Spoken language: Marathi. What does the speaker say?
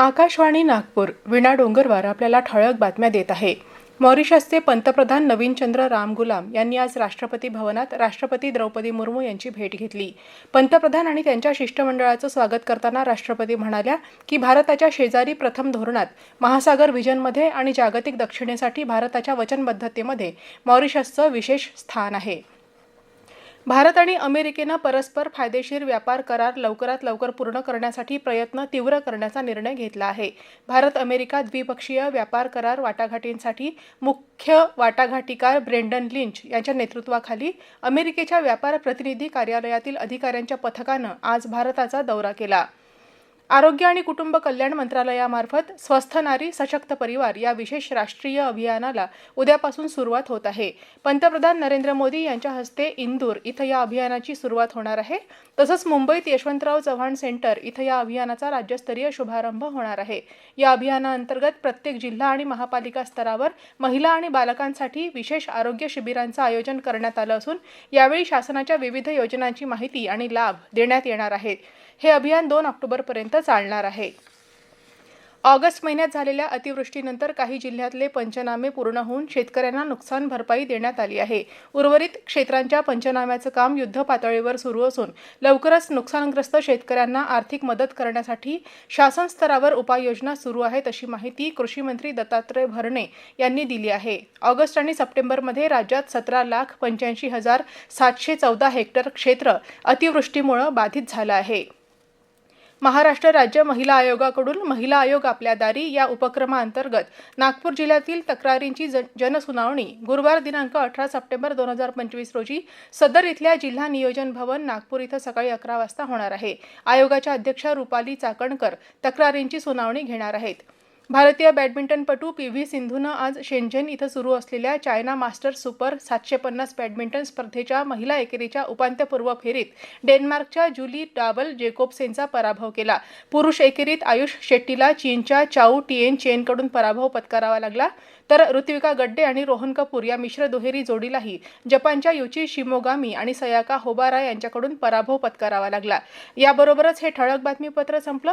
आकाशवाणी नागपूर विणा डोंगरवार आपल्याला ठळक बातम्या देत आहे. मॉरिशसचे पंतप्रधान नवीनचंद्र रामगुलाम यांनी आज राष्ट्रपती भवनात राष्ट्रपती द्रौपदी मुर्मू यांची भेट घेतली. पंतप्रधान आणि त्यांच्या शिष्टमंडळाचं स्वागत करताना राष्ट्रपती म्हणाल्या की भारताच्या शेजारी प्रथम धोरणात महासागर व्हिजनमध्ये आणि जागतिक दक्षिणेसाठी भारताच्या वचनबद्धतेमध्ये मॉरिशसचं विशेष स्थान आहे. भारत आणि अमेरिकेनं परस्पर फायदेशीर व्यापार करार लवकरात लवकर पूर्ण करण्यासाठी प्रयत्न तीव्र करण्याचा निर्णय घेतला आहे. भारत अमेरिका द्विपक्षीय व्यापार करार वाटाघाटींसाठी मुख्य वाटाघाटीकार ब्रेंडन लिंच यांच्या नेतृत्वाखाली अमेरिकेच्या व्यापार प्रतिनिधी कार्यालयातील अधिकाऱ्यांच्या पथकानं आज भारताचा दौरा केला. आरोग्य आणि कुटुंब कल्याण मंत्रालयामार्फत स्वस्थ नारी सशक्त परिवार या विशेष राष्ट्रीय अभियानाला उद्यापासून सुरुवात होत आहे. पंतप्रधान नरेंद्र मोदी यांच्या हस्ते इंदूर इथं या अभियानाची सुरुवात होणार आहे. तसंच मुंबईत यशवंतराव चव्हाण सेंटर इथं या अभियानाचा राज्यस्तरीय शुभारंभ होणार आहे. या अभियानाअंतर्गत प्रत्येक जिल्हा आणि महापालिका स्तरावर महिला आणि बालकांसाठी विशेष आरोग्य शिबिरांचं आयोजन करण्यात आलं असून यावेळी शासनाच्या विविध योजनांची माहिती आणि लाभ देण्यात येणार आहेत. हे अभियान दोन ऑक्टोबरपर्यंत चालणार आहे. ऑगस्ट महिन्यात झालेल्या अतिवृष्टीनंतर काही जिल्ह्यातले पंचनामे पूर्ण होऊन शेतकऱ्यांना नुकसान भरपाई देण्यात आली आहे. उर्वरित क्षेत्रांच्या पंचनाम्याचं काम युद्ध पातळीवर सुरू असून लवकरच नुकसानग्रस्त शेतकऱ्यांना आर्थिक मदत करण्यासाठी शासन स्तरावर उपाययोजना सुरू आहेत अशी माहिती कृषी मंत्री दत्तात्रय भरणे यांनी दिली आहे. ऑगस्ट आणि सप्टेंबरमध्ये राज्यात सतरा लाख पंच्याऐंशी हजार सातशे चौदा हेक्टर क्षेत्र अतिवृष्टीमुळं बाधित झालं आहे. महाराष्ट्र राज्य महिला आयोगाकडून महिला आयोग आपल्या दारी या उपक्रमाअंतर्गत नागपूर जिल्ह्यातील तक्रारींची जनसुनावणी गुरुवार दिनांक अठरा सप्टेंबर दोन हजार पंचवीस रोजी सदर इथल्या जिल्हा नियोजन भवन नागपूर इथं सकाळी अकरा वाजता होणार आहे. आयोगाच्या अध्यक्षा रुपाली चाकणकर तक्रारींची सुनावणी घेणार आहेत. भारतीय बॅडमिंटनपटू पी व्ही सिंधूनं आज शेंझेन इथं सुरू असलेल्या चायना मास्टर सुपर सातशे पन्नास बॅडमिंटन स्पर्धेच्या महिला एकेरीच्या उपांत्यपूर्व फेरीत डेन्मार्कच्या जुली डाबल जेकोबसेनचा पराभव केला. पुरुष एकेरीत आयुष शेट्टीला चीनच्या चाऊ टीएन चेनकडून पराभव पत्करावा लागला. तर ऋत्विका गड्डे आणि रोहन कपूर या मिश्र दुहेरी जोडीलाही जपानच्या युची शिमोगामी आणि सयाका होबारा यांच्याकडून पराभव पत्करावा लागला. याबरोबरच हे ठळक बातमीपत्र संपलं.